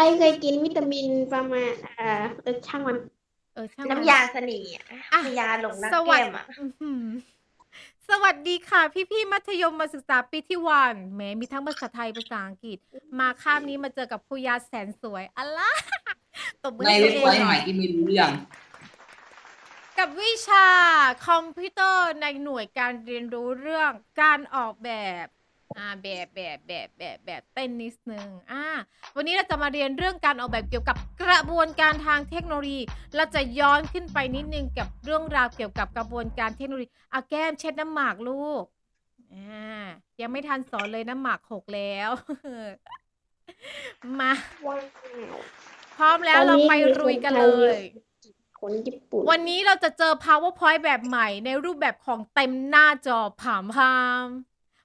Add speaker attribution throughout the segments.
Speaker 1: รเคยกินวิตามินประมาณเอ่อเออช่างมัน
Speaker 2: เออช่างมัน
Speaker 3: น้ำยาเสน่ห์อะ
Speaker 2: อะ
Speaker 3: น้ำยาหลงรัก
Speaker 2: สวัส
Speaker 3: แก้
Speaker 2: ดี
Speaker 3: มอะ
Speaker 2: สวัสดีค่ะ พี่พี่ๆมัธยมมาศึกษาปีที่วันแหมมีทั้งภาษาไทยภาษาอังกฤษ มาข้ามนี้มาเจอกับครูยาแสนสวยอะไรตบมือ
Speaker 4: ใน
Speaker 2: ให้
Speaker 4: เว็
Speaker 2: ตั
Speaker 4: บ
Speaker 2: วเอง
Speaker 4: ไซต์
Speaker 2: ห
Speaker 4: ให
Speaker 2: น่
Speaker 4: ม่
Speaker 2: อย
Speaker 4: ที่ไม่รู้เรื่อง
Speaker 2: กับวิชาคอมพิวเตอร์ในหน่วยการเรียนรู้เรื่องการออกแบบ อ่าแบบแบบแบบแบบแบบเต้นนิดนึงอ่าวันนี้เราจะมาเรียนเรื่องการออกแบบเกี่ยวกับกระบวนการทางเทคโนโลยี เราจะย้อนขึ้นไปนิดนึงกับเรื่องราวเกี่ยวกับกระบวนการเทคโนโลยีเอาแก้มเช็ดน้ำหมากลูกอ่ายังไม่ทันสอนเลยน้ำหมากหกแล้ว มา
Speaker 1: ว้าว
Speaker 2: พร้อมแล้ว
Speaker 1: ตอน
Speaker 2: เรา
Speaker 1: นี้
Speaker 2: ไป
Speaker 1: มี
Speaker 2: รุยกัน
Speaker 1: คนไท
Speaker 2: เลย
Speaker 1: เยอะคนญี่ปุ่น
Speaker 2: วันนี้เราจะเจอ powerpoint แบบใหม่ในรูปแบบของเต็มหน้าจอผามพาม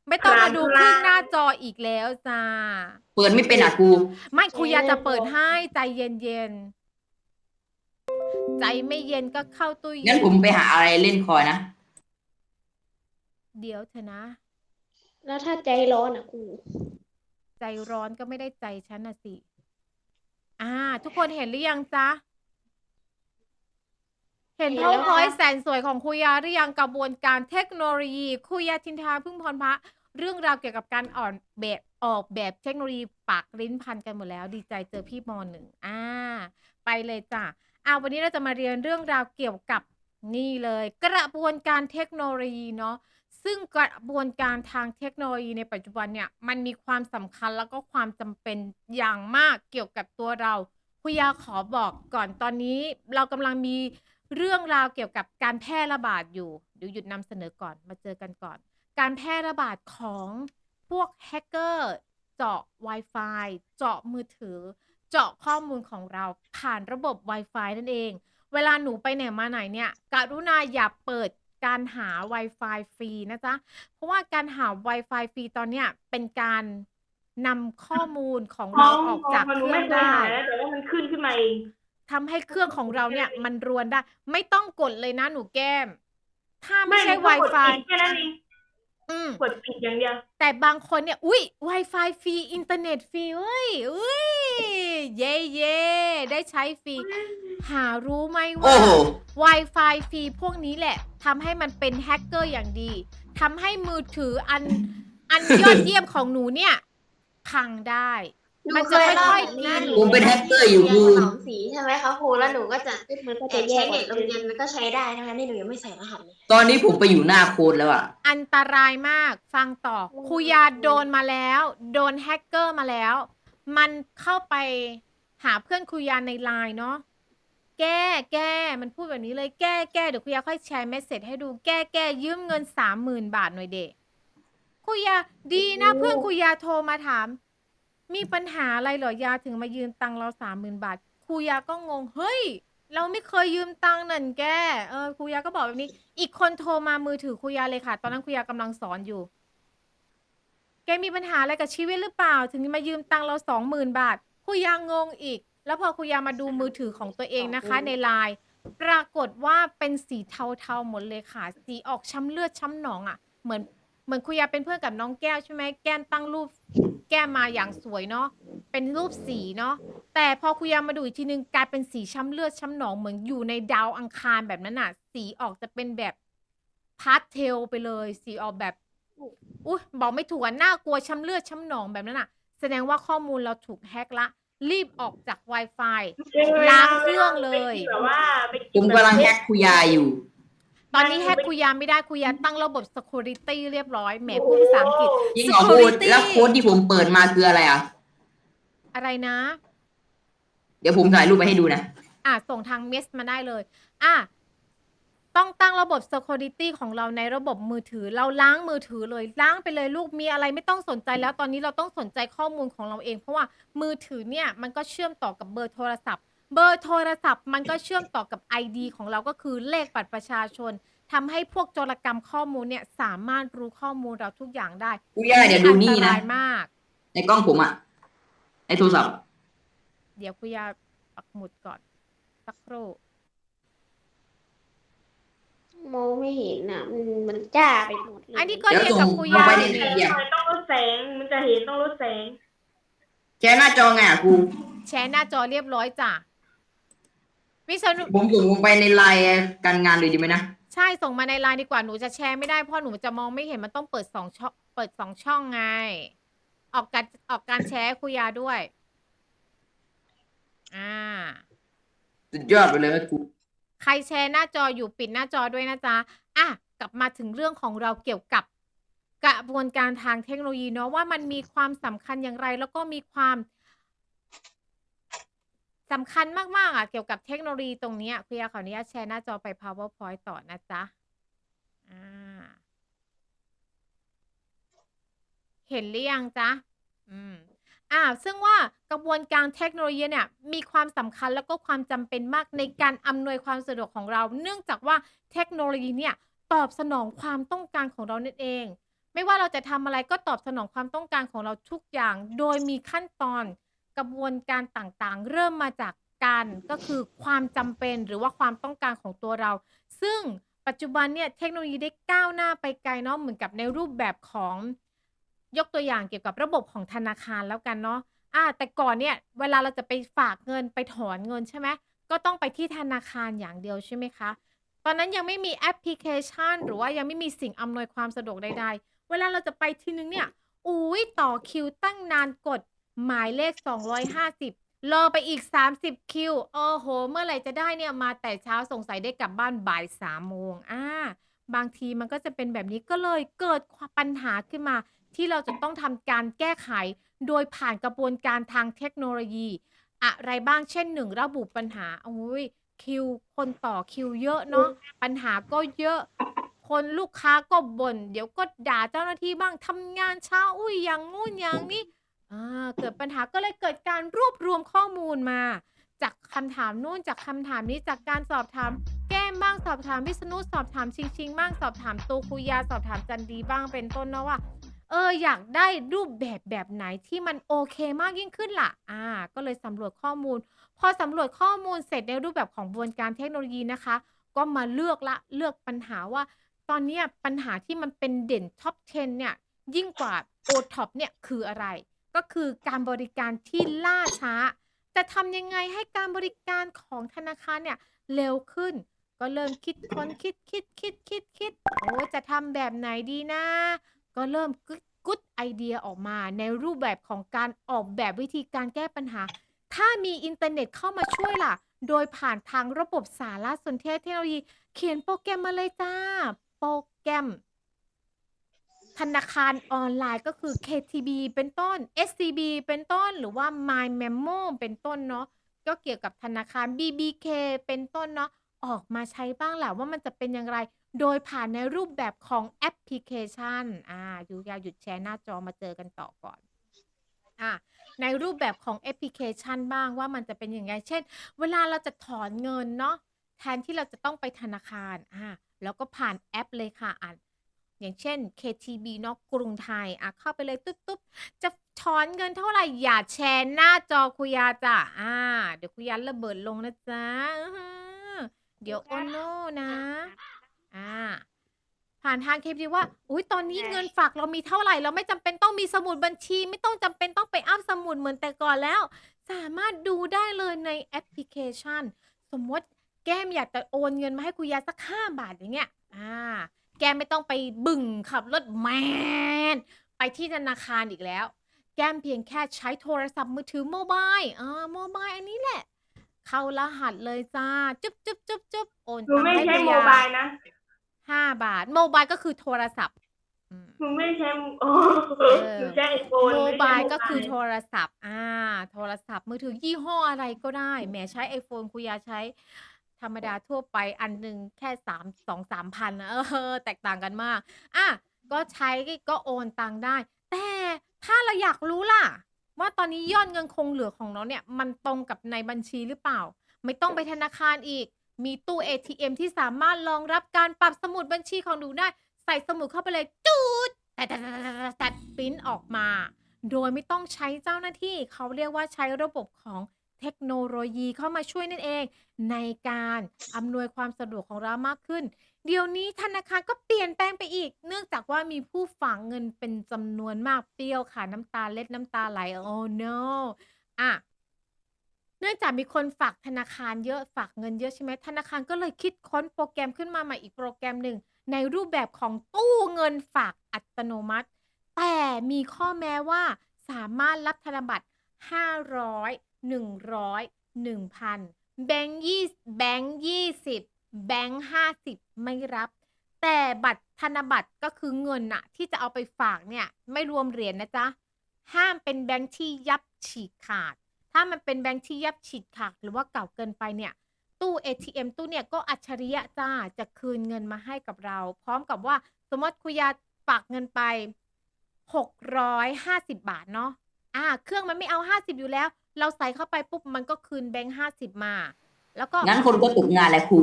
Speaker 2: ไม่ต้องมาดูครึ่งหน้าจออีกแล้วจ้า
Speaker 4: เปิดไม่เป็นอะกู
Speaker 2: ไม่ครูยาจะเปิดให้ใจเย็นๆใจไม่เย็นก็เข้าตู้เย็
Speaker 4: งั้นผมไปหาอะไรเล่นคอยนะ
Speaker 2: เดี๋ยวเถอะนะ
Speaker 1: แล้วถ้าใจร้อนอะครู
Speaker 2: ใจร้อนก็ไม่ได้ใจฉันน่ะสิ อ่า ทุกคนเห็นหรือยังจ๊ะ เห็น powerpoint แสนสวยของครูยาหรือยังกระบวนการเทคโนโลยีครูยาทินทาพึ่งพรพระเรื่องราวเกี่ยวกับการอ่อนแบบออกแบบเทคโนโลยีปากลิ้นพันกันหมดแล้ว ดีใจเจอพี่มหนึ่งอ่า ไปเลยจ้ะอ่าวันนี้เราจะมาเรียนเรื่องราวเกี่ยวกับนี่เลย กระบวนการเทคโนโลยีเนาะซึ่งกระบวนการทางเทคโนโลยีในปัจจุบันเนี่ยมันมีความสำคัญแล้วก็ความจำเป็นอย่างมากเกี่ยวกับตัวเราคุยาขอบอกก่อนตอนนี้เรากำลังมี เรื่องราวเกี่ยวกับการแพร่ระบาดอยู่เดี๋ยวหยุดนำเสนอก่อนมาเจอกันก่อน การแพร่ระบาดของพวกแฮกเกอร์เจาะ Wi-Fi เจาะมือถือ เจาะข้อมูลของเราผ่านระบบ Wi-Fi นั่นเอง เวลาหนูไปไหนมาไหนเนี่ยกรุณาอย่าเปิดการหา Wi-Fi ฟรีนะจ๊ะ เพราะว่าการหา Wi-Fi ฟรีตอนเนี้ยเป็นการนำข้อมูลของเราออกจากเครื่องได้
Speaker 5: แต่ว่ามันขึ้นขึ้นมาเอง
Speaker 2: ทำให้เครื่องของเราเนี่ย มันรวนได้ ไม่ต้องกดเลยนะหนูแก้ม ถ้าไม่ใช่
Speaker 5: นก็กด
Speaker 2: Wi-Fi
Speaker 5: ปิดแค่นั้นเอง
Speaker 2: อืม
Speaker 5: กดปิดอย่างเดียว
Speaker 2: แต่บางคนเนี่ย อุ้ย Wi-Fi ฟรี อินเทอร์เน็ตฟรีเว้ยอุ้ย เย่เย่ได้ใช้ฟรี หารู้ไหม
Speaker 4: โอ้
Speaker 2: ว่า
Speaker 4: โห
Speaker 2: Wi-Fi ฟรีพวกนี้แหละทำให้มันเป็นแฮกเกอร์อย่างดีทำให้มือถืออัน อันยอดเยี่ยมของหนูเนี่ย พังได้ มันจะค่อยๆกิน
Speaker 4: ผมเป็นแฮกเกอร์อยู่ครู
Speaker 3: สองสีใช่ไหมคะครูแล้วหนูก็จะ
Speaker 1: มันก็
Speaker 3: แอ
Speaker 1: จะ
Speaker 3: บ
Speaker 1: แย
Speaker 3: ใช้
Speaker 1: ก
Speaker 3: เน็ตโรงเรียนมันก็ใช้ได้ทั้งนั้นที่หนูยังไม่ใส่รหัสเลย
Speaker 4: ตอนนี้ผมไปอยู่หน้าโค้ดแล้วอะ
Speaker 2: อันตรายมาก ฟังต่อครูยาโดนมาแล้ว โดนแฮกเกอร์มาแล้ว มันเข้าไปหาเพื่อนครูยาในไลน์เนาะแก้แก้มันพูดแบบนี้เลยแก้แก้เดี๋ยวครูยาค่อยแชร์เมสเซจให้ดูแก้แก้ยืมเงินสามหมื่นบาทหน่อยเด็กครูยาดีนะเพื่อนครูยาโทรมาถาม มีปัญหาอะไรเหรอ ยาถึงมายืมตังค์เราสามหมื่นบาท ครูยาก็งง เฮ้ย เราไม่เคยยืมตังค์นั่นแก เออ ครูยาก็บอกแบบนี้ อีกคนโทรมามือถือครูยาเลยค่ะ ตอนนั้นครูยากำลังสอนอยู่ แกมีปัญหาอะไรกับชีวิตหรือเปล่า ถึงมายืมตังค์เราสองหมื่นบาท ครูยางงอีก แล้วพอครูยามาดูมือถือของตัวเองนะคะในไลน์ปรากฏว่าเป็นสีเทา ๆ หมดเลยค่ะ สีออกช้ำเลือดช้ำหนองอะ่ะเหมือน เหมือนครูยาเป็นเพื่อนกับน้องแก้ว ใช่ไหม แก้มตั้งรูปแก้มมาอย่างสวยเนาะเป็นรูปสีเนาะแต่พอคุยามาดูอีกทีนึงกลายเป็นสีช้ำเลือดช้ำหนองเหมือนอยู่ในดาวอังคารแบบนั้นน่ะ สีออกจะเป็นแบบพาสเทลไปเลย สีออกแบบอุ้ยบอกไม่ถูกอะน่ากลัวช้ำเลือดช้ำหนองแบบนั้นน่ะ แสดงว่าข้อมูลเราถูกแฮ็กละ รีบออกจาก Wi-Fi ล้างเครื่องเลย
Speaker 5: แบบว่าไป
Speaker 4: ผ
Speaker 5: กิน
Speaker 4: ม
Speaker 5: แบบ
Speaker 4: กำลังแฮกคุยาอยู่
Speaker 2: ตอนนี้แฮ็กคุยาไม่ได้คุยาตั้งระบบ security เรียบร้อยแหมพูดภาษาอังกฤษ
Speaker 4: ยิงเหรอพูด
Speaker 2: Security
Speaker 4: แล้วโค้ดที่ผมเปิดมาคืออะไรอะ
Speaker 2: อะไรนะ
Speaker 4: เดี๋ยวผมถ่ายรูปไปให้ดูนะ
Speaker 2: อะส่งทางเมสมาได้เลย อะต้องตั้งระบบ security ของเราในระบบมือถือ เราล้างมือถือเลยล้างไปเลยลูกมีอะไรไม่ต้องสนใจแล้วตอนนี้เราต้องสนใจข้อมูลของเราเอง เพราะว่ามือถือเนี่ยมันก็เชื่อมต่อกับเบอร์โทรศัพท์ เบอร์โทรศัพท์มันก็เชื่อมต่อกับ ID ของเราก็คือเลขบัตรประชาชนทำให้พวกโจรกรรมข้อมูลเนี่ยสามารถรู้ข้อมูลเราทุกอย่างได้
Speaker 4: คุยาเดี๋ยวดูนี่
Speaker 2: อันต
Speaker 4: นะ
Speaker 2: รายมาก
Speaker 4: ในกล้องผมอะ ในโทรศัพท์
Speaker 2: เดี๋ยวคุยาปักหมุดก่อน สักครู่
Speaker 1: มองไม่เห็นอะ มันมันจ้าไปหมดเลย
Speaker 2: อันนี้ก็
Speaker 4: เดี๋ยว
Speaker 2: เรียนกับ
Speaker 4: ส่ง
Speaker 2: คุ
Speaker 4: ล
Speaker 2: ยาง
Speaker 4: ไป
Speaker 2: อ
Speaker 4: ใน
Speaker 2: ยู่
Speaker 4: เดี๋
Speaker 2: นี่
Speaker 4: ยว
Speaker 5: มันต้องลดแสง มันจะเห็นต้องลดแสง
Speaker 4: แชร์หน้าจอไงอะครู
Speaker 2: แชร์หน้าจอเรียบร้อยจ้ะ วิษณุ
Speaker 4: ผมส่งลงไปในไลน์การงานเลยดีไหมนะ
Speaker 2: ใช่ส่งมาในไลน์ดีกว่าหนูจะแชร์ไม่ได้เพราะหนูจะมองไม่เห็นมันต้องเปิดสองช่องเปิดสองช่องไง ออกการออกการแชร์ให้คุยาด้วย อ่า
Speaker 4: สุดยอดไปเลยครู
Speaker 2: ใครแชร์หน้าจออยู่ปิดหน้าจอด้วยนะจ๊ะ อะ กลับมาถึงเรื่องของเราเกี่ยวกับกระบวนการทางเทคโนโลยีเนาะว่ามันมีความสำคัญอย่างไร แล้วก็มีความ สำคัญมาก ๆ อะ เกี่ยวกับเทคโนโลยีตรงนี้ยคุยขออนุญาตแชร์หน้าจอไป powerpoint ต่อนะจ๊ะ อ่า เห็นหรือยังจ๊ะ อืม อ่า ซึ่งว่ากระบวนการเทคโนโลยีเนี่ย มีความสำคัญแล้วก็ความจำเป็นมากในการอำนวยความสะดวกของเรา เนื่องจากว่าเทคโนโลยีเนี่ย ตอบสนองความต้องการของเรานั่นเอง ไม่ว่าเราจะทำอะไรก็ตอบสนองความต้องการของเราทุกอย่าง โดยมีขั้นตอน กระบวนการต่างๆ เริ่มมาจากการก็คือความจำเป็นหรือว่าความต้องการของตัวเรา ซึ่งปัจจุบันเนี่ยเทคโนโลยีได้ก้าวหน้าไปไกลเนาะเหมือนกับในรูปแบบของยกตัวอย่างเกี่ยวกับระบบของธนาคารแล้วกันเนาะอ่าแต่ก่อนเนี่ยเวลาเราจะไปฝากเงินไปถอนเงินใช่ไหมก็ต้องไปที่ธนาคารอย่างเดียวใช่ไหมคะ ตอนนั้นยังไม่มีแอปพลิเคชัน หรือว่ายังไม่มีสิ่งอำนวยความสะดวกใดๆ เวลาเราจะไปทีนึงเนี่ย อุ้ยต่อคิวตั้งนานกด หมายเลข 250 รอไปอีก 30 คิว โอ้โห เมื่อไหร่จะได้เนี่ยมาแต่เช้าสงสัยได้กลับบ้านบ่ายสามโมงอ่าบางทีมันก็จะเป็นแบบนี้ก็เลยเกิดความปัญหาขึ้นมา ที่เราจะต้องทำการแก้ไข โดยผ่านกระบวนการทางเทคโนโลยี อะไรบ้างเช่นหนึ่งระบุปัญหาโอ้ยคิวคนต่อคิวเยอะเนาะปัญหาก็เยอะ คนลูกค้าก็บน่นเดี๋ยวก็ด่าเจ้าหน้าที่บ้างทำงานช้าอุ้ยอย่างงู้นอย่างนี้ อ่าเกิดปัญหาก็เลยเกิดการรวบรวมข้อมูลมา จากคำถามนู่นจากคำถามนี้จากการสอบถาม แก้มบ้างสอบถามวิษณุสอบถามชิงชิงบ้างสอบถามตูคุยาสอบถามจันดีบ้างเป็นต้นเนาะว่า เอออยากได้รูปแบบแบบไหนที่มันโอเคมากยิ่งขึ้นล่ะ อ่า ก็เลยสำรวจข้อมูล พอสำรวจข้อมูลเสร็จในรูปแบบของกระบวนการเทคโนโลยีนะคะ ก็มาเลือกละเลือกปัญหาว่า ตอนเนี้ยปัญหาที่มันเป็นเด่นท็อป 10 เนี่ย ยิ่งกว่าโอท็อปเนี่ยคืออะไร ก็คือการบริการที่ล่าช้า แต่ทำยังไงให้การบริการของธนาคารเนี่ยเร็วขึ้น ก็เริ่มคิดค้นคิดคิดคิดคิดคิดโอ้จะทำแบบไหนดีนะ ก็เริ่มกุดไอเดียออกมาในรูปแบบของการออกแบบวิธีการแก้ปัญหา ถ้ามีอินเทอร์เน็ตเข้ามาช่วยล่ะ โดยผ่านทางระบบสารสนเทศเทคโนโลยี เขียนโปรแกรมมาเลยจ้า โปรแกรม ธนาคารออนไลน์ ก็คือ KTB เป็นต้น SCB เป็นต้น หรือว่า My Memo เป็นต้นเนาะ ก็เกี่ยวกับธนาคาร BBK เป็นต้นเนาะ ออกมาใช้บ้างแหละว่ามันจะเป็นอย่างไร โดยผ่านในรูปแบบของแอปพลิเคชัน อ่า อยู่ยาวหยุดแชร์หน้าจอมาเจอกันต่อก่อน อ่า ในรูปแบบของแอปพลิเคชันบ้างว่ามันจะเป็นยังไง เช่น เวลาเราจะถอนเงินเนาะ แทนที่เราจะต้องไปธนาคาร อ่า แล้วก็ผ่านแอปเลยค่ะอ่าน อย่างเช่น KTB เนาะกรุงไทยอะเข้าไปเลยตุ๊บตุ๊บจะถอนเงินเท่าไหร่ อย่าแชร์หน้าจอคุยาจ้ะอ่า เดี๋ยวคุยาระเบิดลงนะจ๊ะอื้อหือเดี๋ยวโอโน่นะ อ่า ผ่านทางเคปดีว่า อุ้ยตอนนี้เงินฝากเรามีเท่าไหร่ เราไม่จำเป็นต้องมีสมุดบัญชี ไม่ต้องจำเป็นต้องไปอัพสมุดเหมือนแต่ก่อนแล้ว สามารถดูได้เลยในแอปพลิเคชัน สมมติแก้มอยากจะโอนเงินมาให้คุยาสักห้าบาทอย่างเงี้ย อ่า แกไม่ต้องไปบึ่งขับรถแมนไปที่ธนาคารอีกแล้ว แก้มเพียงแค่ใช้โทรศัพท์มือถือโมบายอ่าโมบายอันนี้แหละ เข้ารหัสเลยจ้า จุ๊บจุ๊บจุ๊บจุ๊บโอน
Speaker 5: หนู
Speaker 2: ตังค์
Speaker 5: ไม่
Speaker 2: ให้
Speaker 5: ใช้
Speaker 2: คุ
Speaker 5: โม
Speaker 2: ยา
Speaker 5: บายนะ
Speaker 2: ห้าบาท โมบายก็คือโทรศัพท์อืม
Speaker 5: หนูไม่ใช้โอ้
Speaker 2: เออ
Speaker 5: หนูใช้ไอโฟน
Speaker 2: โมบายก็คือโทรศัพท์ อ่า โทรศัพท์มือถือยี่ห้ออะไรก็ได้แหมใช้ iPhone คุยาใช้ ธรรมดาทั่วไปอันหนึ่งแค่สามสองสามพันนะเออ แตกต่างกันมาก อะ ก็ใช้ก็โอนตังได้ แต่ถ้าเราอยากรู้ล่ะ ว่าตอนนี้ยอดเงินคงเหลือของเราเนี่ย มันตรงกับในบัญชีหรือเปล่า ไม่ต้องไปธนาคารอีก มีตู้ ATM ที่สามารถรองรับการปรับสมุดบัญชีของหนูได้ ใส่สมุดเข้าไปเลยจูดแต่แต่แต่ปริ้นออกมา โดยไม่ต้องใช้เจ้าหน้าที่ เขาเรียกว่าใช้ระบบของ เทคโนโลยีเข้ามาช่วยนั่นเอง ในการอำนวยความสะดวกของเรามากขึ้น เดี๋ยวนี้ธนาคารก็เปลี่ยนแปลงไปอีก เนื่องจากว่ามีผู้ฝากเงินเป็นจำนวนมากเปรี้ยวค่ะน้ำตาเล็ดน้ำตาไหลโอ้ no อะเนื่องจากมีคนฝากธนาคารเยอะฝากเงินเยอะใช่ไหมธนาคารก็เลยคิดค้นโปรแกรมขึ้นมาใหม่อีกโปรแกรมหนึ่ง ในรูปแบบของตู้เงินฝากอัตโนมัติ แต่มีข้อแม้ว่าสามารถรับธนบัตร 500 100 1,000แบงค์ยี่แบงค์ยี่สิบแบงค์ห้าสิบไม่รับ แต่บัตรธนบัตรก็คือเงินอะที่จะเอาไปฝากเนี่ย ไม่รวมเหรียญนะจ๊ะ ห้ามเป็นแบงค์ที่ยับฉีกขาด ถ้ามันเป็นแบงค์ที่ยับฉีกขาด หรือว่าเก่าเกินไปเนี่ย ตู้ ATM ตู้เนี่ยก็อัจฉริยะจ้าจะคืนเงินมาให้กับเรา พร้อมกับว่าสมมติคุยาฝากเงินไป 650 บาทเนาะอ่า เครื่องมันไม่เอา 50 อยู่แล้ว เราใส่เข้าไปปุ๊บมันก็คืนแบงค์50มา แล้วก็
Speaker 4: งั้นคนก็ตกงานแหละครู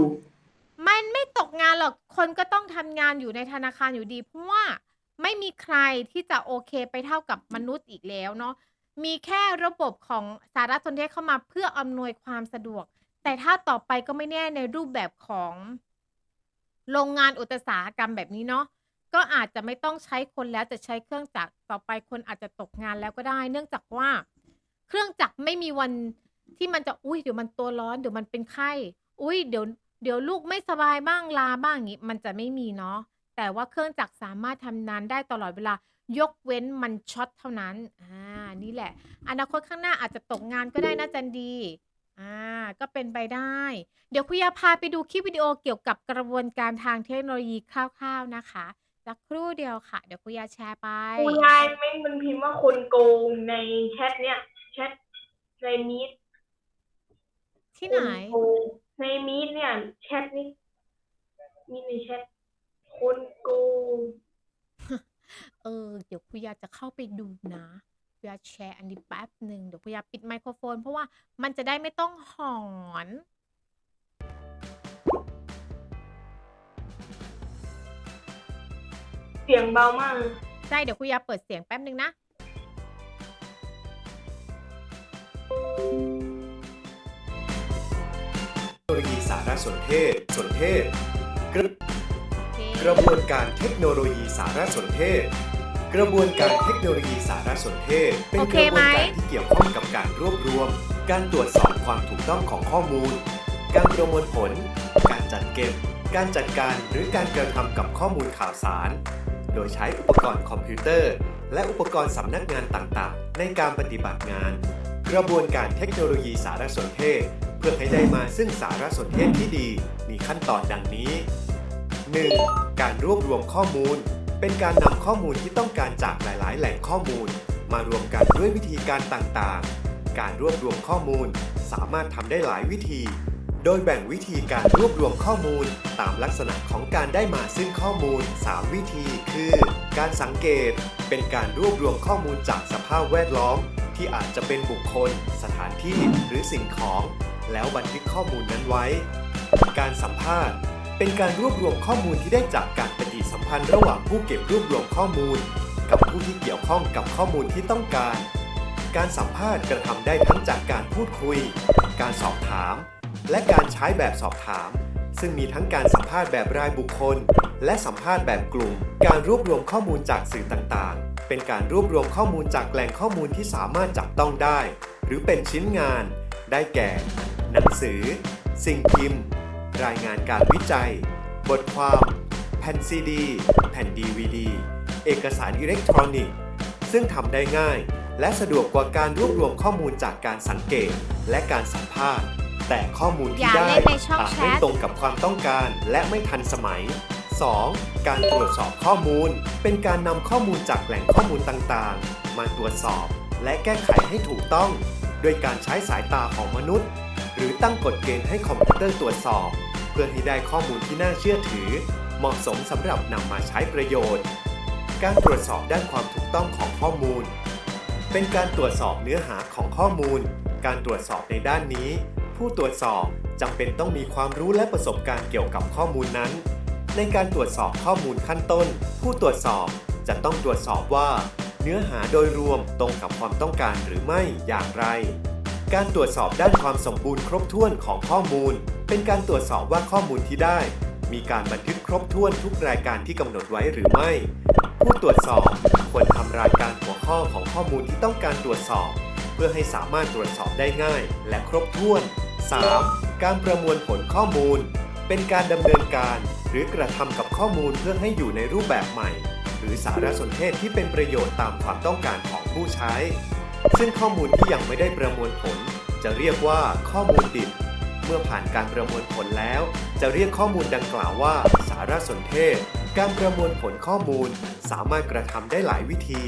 Speaker 2: มันไม่ตกงานหรอก คนก็ต้องทำงานอยู่ในธนาคารอยู่ดี เพราะว่าไม่มีใครที่จะโอเคไปเท่ากับมนุษย์อีกแล้วเนาะ มีแค่ระบบของสารสนเทศเข้ามาเพื่ออำนวยความสะดวก แต่ถ้าต่อไปก็ไม่แน่ในรูปแบบของ โรงงานอุตสาหกรรมแบบนี้เนาะ ก็อาจจะไม่ต้องใช้คนแล้วจะใช้เครื่องจักรต่อไปคนอาจจะตกงานแล้วก็ได้ เนื่องจากว่า เครื่องจักรไม่มีวันที่มันจะอุ้ยเดี๋ยวมันตัวร้อนเดี๋ยวมันเป็นไข้ อุ้ยเดี๋ยวเดี๋ยวลูกไม่สบายบ้างลาบ้างอย่างงี้มันจะไม่มีเนาะแต่ว่าเครื่องจักรสามารถทำงานได้ตลอดเวลายกเว้นมันช็อตเท่านั้น อ่า นี่แหละ อนาคตข้างหน้าอาจจะตกงานก็ได้นะจันดี อ่า ก็เป็นไปได้ เดี๋ยวคุยาพาไปดูคลิปวิดีโอเกี่ยวกับกระบวนการทางเทคโนโลยีคร่าวๆนะคะสักครู่เดียวค่ะ เดี๋ยวคุยาแชร์ไป
Speaker 5: ครูยายแม่งมันพิมพ์ว่าคนโกงในแชทเนี่ย ชทในมีด
Speaker 2: ที่ไหน
Speaker 5: คโกงในมีดเนี่ยแชทนี่มีในแชทคนโกง
Speaker 2: เออ เดี๋ยวคุยาจะเข้าไปดูนะคุยาแชร์อันนี้แป๊บหนึ่งเดี๋ยวคุยาปิดไมโครโฟน เพราะว่ามันจะได้ไม่ต้องหอน
Speaker 5: เสียงเบามากเลย
Speaker 2: ใช่ เดี๋ยวคุยาเปิดเสียงแป๊บหนึ่งนะ
Speaker 6: เทคโนโลยีสารสนเทศ สนเทศกระกระบวนการเทคโนโลยีสารสนเทศ กระบวนการเทคโนโลยีสารสนเทศ เป็น
Speaker 2: โอกเค
Speaker 6: ระบ
Speaker 2: ไหม
Speaker 6: วนการที่เกี่ยวข้องกับการรวบรวม การตรวจสอบความถูกต้องของข้อมูล การประมวลผล การจัดเก็บ การจัดการหรือการกระทำกับข้อมูลข่าวสาร โดยใช้อุปกรณ์คอมพิวเตอร์ และอุปกรณ์สำนักงานต่างๆ ในการปฏิบัติงาน กระบวนการเทคโนโลยีสารสนเทศ เพื่อให้ได้มาซึ่งสารสนเทศที่ดีมีขั้นตอนดังนี้ 1. การรวบรวมข้อมูล เป็นการนำข้อมูลที่ต้องการจากหลาย ๆ แหล่งข้อมูล มารวมกันด้วยวิธีการต่างๆ การรวบรวมข้อมูลสามารถทำได้หลายวิธี โดยแบ่งวิธีการรวบรวมข้อมูล ตามลักษณะของการได้มาซึ่งข้อมูล 3 วิธี คือ การสังเกต เป็นการรวบรวมข้อมูลจากสภาพแวดล้อม ที่อาจจะเป็นบุคคล สถานที่หรือสิ่งของ แล้วบันทึกข้อมูลนั้นไว้ การสัมภาษณ์ เป็นการรวบรวมข้อมูลที่ได้จากการปฏิสัมพันธ์ระหว่างผู้เก็บรวบรวมข้อมูล กับผู้ที่เกี่ยวข้องกับข้อมูลที่ต้องการ การสัมภาษณ์กระทำได้ทั้งจากการพูดคุย การสอบถาม และการใช้แบบสอบถาม ซึ่งมีทั้งการสัมภาษณ์แบบรายบุคคล และสัมภาษณ์แบบกลุ่ม การรวบรวมข้อมูลจากสื่อต่างๆ เป็นการรวบรวมข้อมูลจากแหล่งข้อมูลที่สามารถจับต้องได้ หรือเป็นชิ้นงาน ได้แก่ หนังสือ สิ่งพิมพ์ รายงานการวิจัย บทความ แผ่นซีดี แผ่นดีวีดีเอกสารอิเล็กทรอนิกส์ ซึ่งทำได้ง่าย และสะดวกกว่าการรวบรวมข้อมูลจากการสังเกต และการสัมภาษณ์ แต่ข้อมูล
Speaker 2: อ
Speaker 6: ที่
Speaker 2: ย่า
Speaker 6: ได้
Speaker 2: เล่นในช่อง
Speaker 6: อาจ
Speaker 2: แช
Speaker 6: ไม่
Speaker 2: ท
Speaker 6: ตรงกับความต้องการและไม่ทันสมัย 2. การตรวจสอบข้อมูล เป็นการนำข้อมูลจากแหล่งข้อมูลต่างๆ มาตรวจสอบ และแก้ไขให้ถูกต้องด้วยการใช้สายตาของมนุษย์ หรือตั้งกฎเกณฑ์ให้คอมพิวเตอร์ตรวจสอบ เพื่อให้ได้ข้อมูลที่น่าเชื่อถือ เหมาะสมสำหรับนำมาใช้ประโยชน์ การตรวจสอบด้านความถูกต้องของข้อมูล เป็นการตรวจสอบเนื้อหาของข้อมูล การตรวจสอบในด้านนี้ ผู้ตรวจสอบจำเป็นต้องมีความรู้และประสบการณ์เกี่ยวกับข้อมูลนั้น ในการตรวจสอบข้อมูลขั้นต้น ผู้ตรวจสอบจะต้องตรวจสอบว่า เนื้อหาโดยรวมตรงกับความต้องการหรือไม่อย่างไร การตรวจสอบด้านความสมบูรณ์ครบถ้วนของข้อมูล เป็นการตรวจสอบว่าข้อมูลที่ได้ มีการบันทึกครบถ้วนทุกรายการที่กำหนดไว้หรือไม่ ผู้ตรวจสอบควรทำรายการหัวข้อของข้อมูลที่ต้องการตรวจสอบพพื่อให้สามารถตรวจสอบได้ง่าย และครบถ้วน 3. การประมวลผลข้อมูล เป็นการดำเนินการ หรือกระทำกับข้อมูลเพื่อให้อยู่ในรูปแบบใหม่ หรือสารสนเทศที่เป็นประโยชน์ตามความต้องการของผู้ใช้ ซึ่งข้อมูลที่ยังไม่ได้ประมวลผล จะเรียกว่าข้อมูลดิบ เมื่อผ่านการประมวลผลแล้ว จะเรียกข้อมูลดังกล่าวว่า สารสนเทศ การประมวลผลข้อมูล สามารถกระทำได้หลายวิธี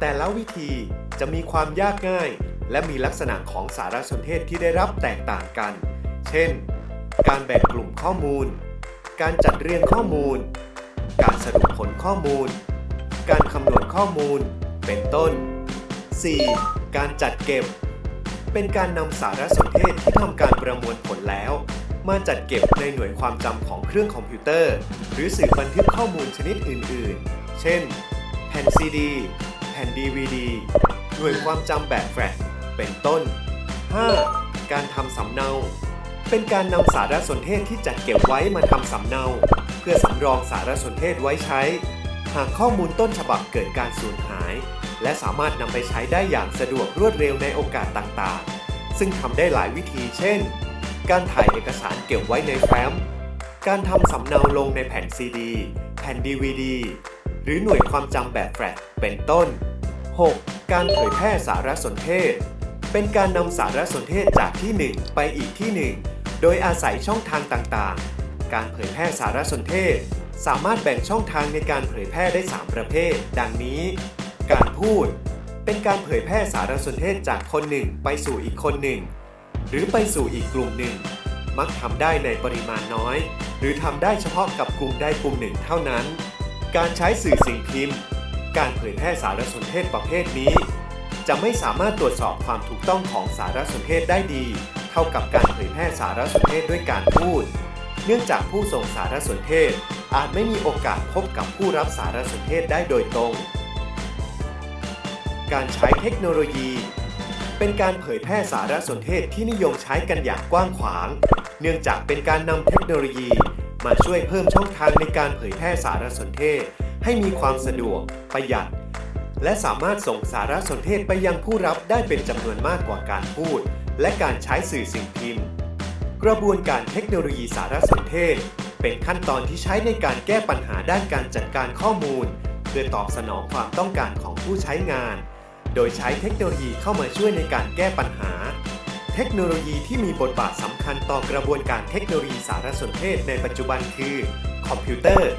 Speaker 6: แต่ละวิธีจะมีความยากง่าย และมีลักษณะของสารสนเทศที่ได้รับแตกต่างกัน เช่น การแบ่งกลุ่มข้อมูล การจัดเรียงข้อมูล การสรุปผลข้อมูล การคำนวณข้อมูล เป็นต้น 4. การจัดเก็บ เป็นการนำสารสนเทศที่ทำการประมวลผลแล้ว มาจัดเก็บในหน่วยความจำของเครื่องคอมพิวเตอร์ หรือสื่อบันทึกข้อมูลชนิดอื่น ๆ เช่น แผ่นซีดี แผ่นดีวีดีหน่วยความจำแบบแฟลช เป็นต้น 5. การทำสำเนา เป็นการนำสารสนเทศที่จัดเก็บไว้มาทำสำเนา เพื่อสำรองสารสนเทศไว้ใช้ หากข้อมูลต้นฉบับเกิดการสูญหาย และสามารถนำไปใช้ได้อย่างสะดวกรวดเร็วในโอกาสต่างๆ ซึ่งทำได้หลายวิธีเช่น การถ่ายเอกสารเก็บไว้ในแฟ้ม การทำสำเนาลงในแผ่นซีดี แผ่นดีวีดีหรือหน่วยความจำแบบแฟลชเป็นต้น 6. การเผยแพร่สารสนเทศ เป็นการนำสารสนเทศจากที่หนึ่งไปอีกที่หนึ่งโดยอาศัยช่องทางต่างๆ การเผยแพร่สารสนเทศ สามารถแบ่งช่องทางในการเผยแพร่ได้ 3 ประเภท ดังนี้ การพูด เป็นการเผยแพร่สารสนเทศจากคนหนึ่งไปสู่อีกคนหนึ่ง หรือไปสู่อีกกลุ่มหนึ่ง มักทำได้ในปริมาณน้อย หรือทำได้เฉพาะกับกลุ่มใดกลุ่มหนึ่งเท่านั้น การใช้สื่อสิ่งพิมพ์ การเผยแพร่สารสนเทศประเภทนี้ จะไม่สามารถตรวจสอบความถูกต้องของสารสนเทศได้ดี เท่ากับการเผยแพร่สารสนเทศด้วยการพูด เนื่องจากผู้ส่งสารสนเทศอาจไม่มีโอกาสพบกับผู้รับสารสนเทศได้โดยตรง การใช้เทคโนโลยี เป็นการเผยแพร่สารสนเทศที่นิยมใช้กันอย่างกว้างขวาง เนื่องจากเป็นการนำเทคโนโลยี มาช่วยเพิ่มช่องทางในการเผยแพร่สารสนเทศ ให้มีความสะดวก ประหยัด และสามารถส่งสารสนเทศไปยังผู้รับได้เป็นจำนวนมากกว่าการพูด และการใช้สื่อสิ่งพิมพ์ กระบวนการเทคโนโลยีสารสนเทศ เป็นขั้นตอนที่ใช้ในการแก้ปัญหาด้านการจัดการข้อมูล เพื่อตอบสนองความต้องการของผู้ใช้งาน โดยใช้เทคโนโลยีเข้ามาช่วยในการแก้ปัญหา เทคโนโลยีที่มีบทบาทสำคัญต่อกระบวนการเทคโนโลยีสารสนเทศในปัจจุบันคือ คอมพิวเตอร์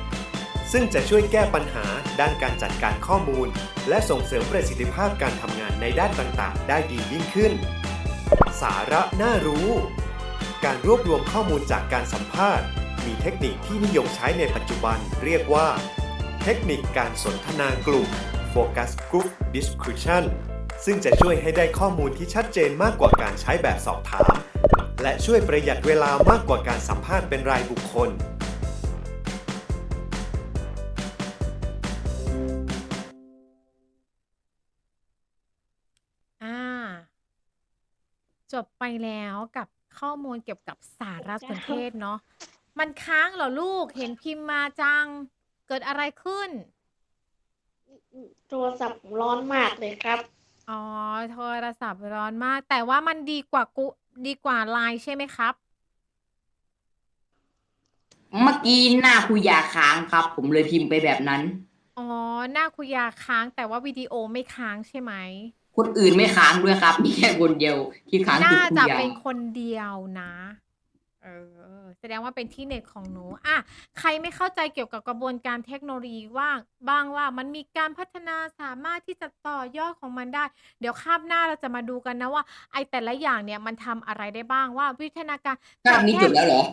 Speaker 6: ซึ่งจะช่วยแก้ปัญหาด้านการจัดการข้อมูล และส่งเสริมประสิทธิภาพการทำงานในด้านต่างๆ ได้ดียิ่งขึ้น สาระน่ารู้ การรวบรวมข้อมูลจากการสัมภาษณ์ มีเทคนิคที่นิยมใช้ในปัจจุบันเรียกว่า เทคนิคการสนทนากลุ่ม Focus Group Discussion ซึ่งจะช่วยให้ได้ข้อมูลที่ชัดเจนมากกว่าการใช้แบบสอบถาม และช่วยประหยัดเวลามากกว่าการสัมภาษณ์เป็นรายบุคคล
Speaker 2: จบไปแล้วกับข้อมูลเกี่ยวกับสารสนเทศเนาะมันค้างเหรอลูกเห็นพิมพ์มาจัง เกิดอะไรขึ้น
Speaker 1: โทรศัพท์ร้อนมากเลยครับ
Speaker 2: อ๋อโทรศัพท์ร้อนมาก แต่ว่ามันดีกว่ากุดีกว่าไลน์ใช่ไหมครับ
Speaker 4: เมื่อกี้หน้าคุยยาค้างครับ ผมเลยพิมพ์ไปแบบนั้น
Speaker 2: อ๋อ หน้าคุยาค้างแต่ว่าวิดีโอไม่ค้างใช่ไหม
Speaker 4: คนอื่นไม่ค้างด้วยครับ มีแค่คนเดียวที่ค้างคือ
Speaker 2: น่า
Speaker 4: คุ
Speaker 2: จะ
Speaker 4: ยา
Speaker 2: เป็นคนเดียวนะ เออ แสดงว่าเป็นที่เน็ตของหนู อะ ใครไม่เข้าใจเกี่ยวกับกระบวนการเทคโนโลยีว่าบ้างว่ามันมีการพัฒนาสามารถที่จะต่อยอดของมันได้ เดี๋ยวคาบหน้าเราจะมาดูกันนะว่า ไอแต่ละอย่างเนี่ยมันทำอะไรได้บ้างว่าวิทยาการ
Speaker 4: ภาพนี้จบแล้วเหรอ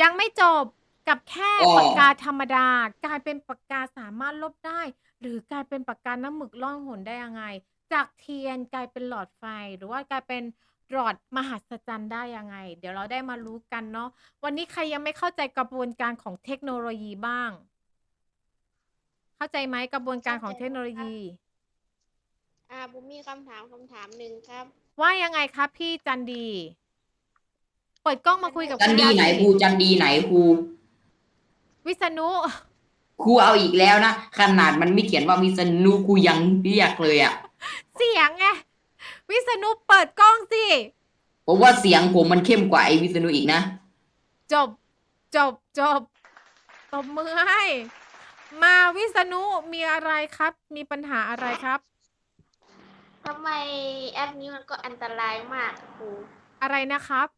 Speaker 2: ยังไม่จบกับแค่
Speaker 4: อ๋อ
Speaker 2: ปากกาธรรมดา กลายเป็นปากกาสามารถลบได้ หรือกลายเป็นปากกาน้ำหมึกล่องหนได้ยังไง จากเทียนกลายเป็นหลอดไฟ หรือว่ากลายเป็นหลอดมหัศจรรย์ได้ยังไง เดี๋ยวเราได้มารู้กันเนาะวันนี้ใครยังไม่เข้าใจกระบวนการของเทคโนโลยีบ้าง เข้าใจไหมกระบวนการของเทคโนโลยี
Speaker 1: อ่าผมมีคำถามคำถามหนึ่งครับ
Speaker 2: ว่ายังไงครับพี่จันดีเปิดกล้องมาคุยกับ
Speaker 4: จันดี
Speaker 2: คุณ
Speaker 4: ไหน
Speaker 2: ยาย
Speaker 4: ครูจันดีไหนครู
Speaker 2: วิษณุ
Speaker 4: ครูเอาอีกแล้วนะขนาดมันไม่เขียนว่ามีสนุครูยังเรียกเลยอะ
Speaker 2: เสียงไงวิษณุเปิดกล้องสิ
Speaker 4: ผมว่าเสียงผมมันเข้มกว่าไอ้วิษณุอีกนะ
Speaker 2: จบ จบ จบ ตบมือให้ มาวิษณุมีอะไรครับ มีปัญหาอะไรครับ
Speaker 1: ทำไมแอปนี้มันก็อันตรายมากอะครู
Speaker 2: อะไรนะครับ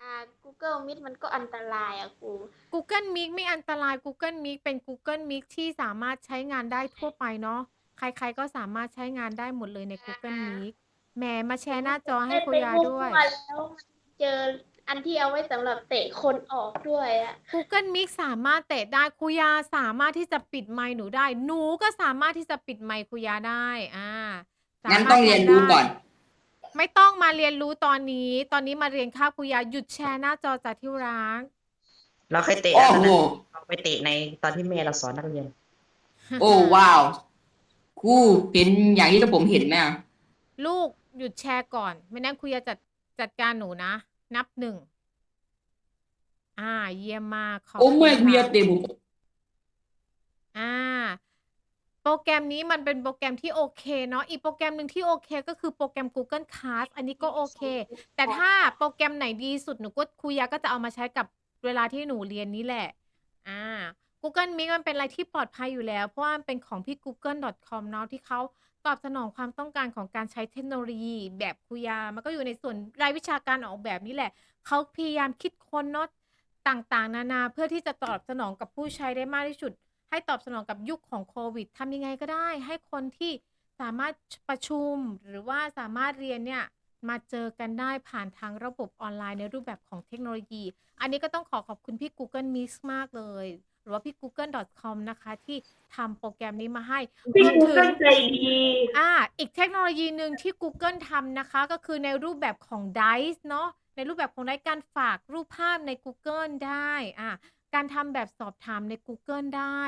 Speaker 1: อ่า Google Meet มันก็อันตรายอะครู
Speaker 2: Google Meet ไม่อันตราย Google Meet เป็น Google Meet ที่สามารถใช้งานได้ทั่วไปเนาะ ใครๆก็สามารถใช้งานได้หมดเลยใน Google Meet แหมมาแชร์หน้าจอให้คุยาด้วย
Speaker 1: เล่น Facebook มาแล้วมันเจออันที่เอาไว้สำหรับเตะคนออกด้วยอะ
Speaker 2: Google Meet สามารถเตะได้คุยาสามารถที่จะปิดไมค์หนูได้ หนูก็สามารถที่จะปิดไมค์คุยาได้อ่าสา
Speaker 4: งั้น
Speaker 2: มารถ
Speaker 4: ต้องเรียนรู้
Speaker 2: ทำได้
Speaker 4: ก่อน
Speaker 2: ไม่ต้องมาเรียนรู้ตอนนี้ ตอนนี้มาเรียนค่าบคุยาหยุดแชร์หน้าจอจากที่ร้าน
Speaker 7: เราเคยเตะ
Speaker 4: โอ้
Speaker 7: อัน
Speaker 4: โห
Speaker 7: นั้นเราไปเตะในตอนที่แม่เราสอนนักเรียน
Speaker 4: โอ้ว้าว ครูเห็นอย่างที่ผมเห็นไหมอะ
Speaker 2: ลูกหยุดแชร์ก่อน ไม่นั้นคุยาจัดจัดการหนูนะ นับหนึ่ง อ่า เยี่ยมมากขอบ
Speaker 4: โอ้
Speaker 2: คุณ
Speaker 4: แม่คุย
Speaker 2: ค่ะ
Speaker 4: เตะผม
Speaker 2: อ่า โปรแกรมนี้มันเป็นโปรแกรมที่โอเคเนาะอีกโปรแกรมหนึ่งที่โอเคก็คือโปรแกรม Google Class อันนี้ก็โอเค แต่ถ้าโปรแกรมไหนดีสุดหนูก็ครูยาก็จะเอามาใช้กับเวลาที่หนูเรียนนี้แหละ อ่า Google Meet มันเป็นอะไรที่ปลอดภัยอยู่แล้ว เพราะว่ามันเป็นของพี่ google.com เนาะที่เขาตอบสนองความต้องการของการใช้เทคโนโลยี แบบครูยา มันก็อยู่ในส่วนรายวิชาการออกแบบนี้แหละ เขาพยายามคิดค้นเนาะต่างๆ นานาเพื่อที่จะตอบสนองกับผู้ใช้ได้มากที่สุด ให้ตอบสนองกับยุคของโควิดทำยังไงก็ได้ ให้คนที่สามารถประชุมหรือว่าสามารถเรียนเนี่ยมาเจอกันได้ผ่านทางระบบออนไลน์ในรูปแบบของเทคโนโลยี อันนี้ก็ต้องขอขอบคุณพี่ Google Meet มากเลย หรือว่าพี่ google.com นะคะที่ทำโปรแกรมนี้มาให้
Speaker 5: พี่
Speaker 2: รวม
Speaker 5: กู
Speaker 2: ถึ
Speaker 5: เกิ
Speaker 2: ง
Speaker 5: ลใจดี
Speaker 2: อ่า อีกเทคโนโลยีหนึ่งที่ Google ทำนะคะ ก็คือในรูปแบบของ Dice เนาะในรูปแบบของ Dice การฝากรูปภาพใน Google ได้อ่าการทำแบบสอบถามใน Google ได้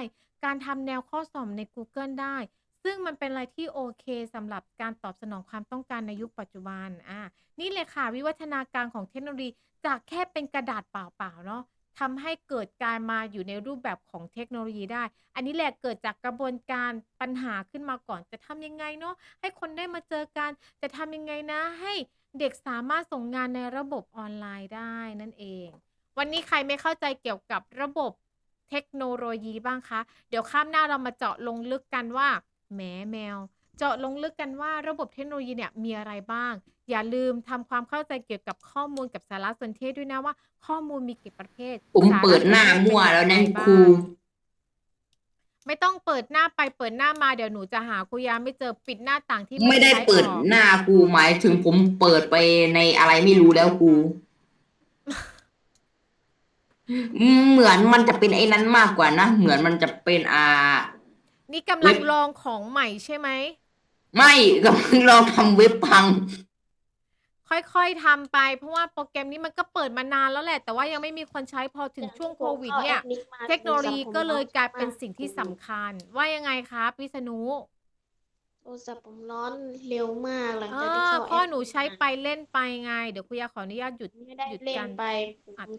Speaker 2: การทำแนวข้อสอบใน Google ได้ ซึ่งมันเป็นอะไรที่โอเคสำหรับการตอบสนองความต้องการในยุคปัจจุบันอ่านี่เลยค่ะ วิวัฒนาการของเทคโนโลยีจากแค่เป็นกระดาษเปล่าๆเนาะ ทำให้เกิดการมาอยู่ในรูปแบบของเทคโนโลยีได้ อันนี้แหละเกิดจากกระบวนการปัญหาขึ้นมาก่อน จะทำยังไงเนาะให้คนได้มาเจอกัน จะทำยังไงนะ ให้เด็กสามารถส่งงานในระบบออนไลน์ได้นั่นเอง วันนี้ใครไม่เข้าใจเกี่ยวกับระบบเทคโนโลยีบ้างคะ เดี๋ยวข้ามหน้าเรามาเจาะลงลึกกันว่าแหมแมว เจาะลงลึกกันว่าระบบเทคโนโลยีเนี่ยมีอะไรบ้าง อย่าลืมทำความเข้าใจเกี่ยวกับข้อมูลกับสารสนเทศด้วยนะว่า ข้อมูลมีกี่ประเภท
Speaker 4: ผม
Speaker 2: สาร
Speaker 4: เปิดหน้า
Speaker 2: สเทศ
Speaker 4: มั่ว
Speaker 2: เป็
Speaker 4: แล้วนะ
Speaker 2: อย่างไร
Speaker 4: ครู
Speaker 2: บ้าง ไม่ต้องเปิดหน้าไปเปิดหน้ามาเดี๋ยวหนูจะหาคุยาไม่เจอปิดหน้าต่างที่
Speaker 4: ไม่ได้
Speaker 2: ใช้
Speaker 4: เปิด
Speaker 2: ออก
Speaker 4: หน้าครูหมายถึงผมเปิดไปในอะไรไม่รู้แล้วครูอืมเหมือนมันจะเป็นไอ้นั้นมากกว่านะเหมือนมันจะเป็นอ่า
Speaker 2: นี่กำลัง
Speaker 4: เว็บ
Speaker 2: ลองของใหม่ใช่ไหม
Speaker 4: ไม่กำลังลองทำเว็บพัง
Speaker 2: ค่อยๆทำไป เพราะว่าโปรแกรมนี้มันก็เปิดมานานแล้วแหละ แต่ว่ายังไม่มีคนใช้พอถึงช่วงโควิดเนี่ย เทคโนโลยีก็เลยกลายเป็นสิ่งที่สำคัญ ว่ายังไงครับวิษณุ
Speaker 1: โทรศัพท์ผมร้อนเร็วมากหลัง
Speaker 2: เอ
Speaker 1: จากที่
Speaker 2: อ
Speaker 1: เข้า
Speaker 2: พ่อ
Speaker 1: แอป
Speaker 2: หนูใช้ไปเล่นไปไง เดี๋ยวคุยาขออนุญาตหยุด
Speaker 1: ไม่ได้
Speaker 2: หยุด
Speaker 1: เล่น
Speaker 2: กัน
Speaker 1: ไป
Speaker 2: อัด
Speaker 1: ผม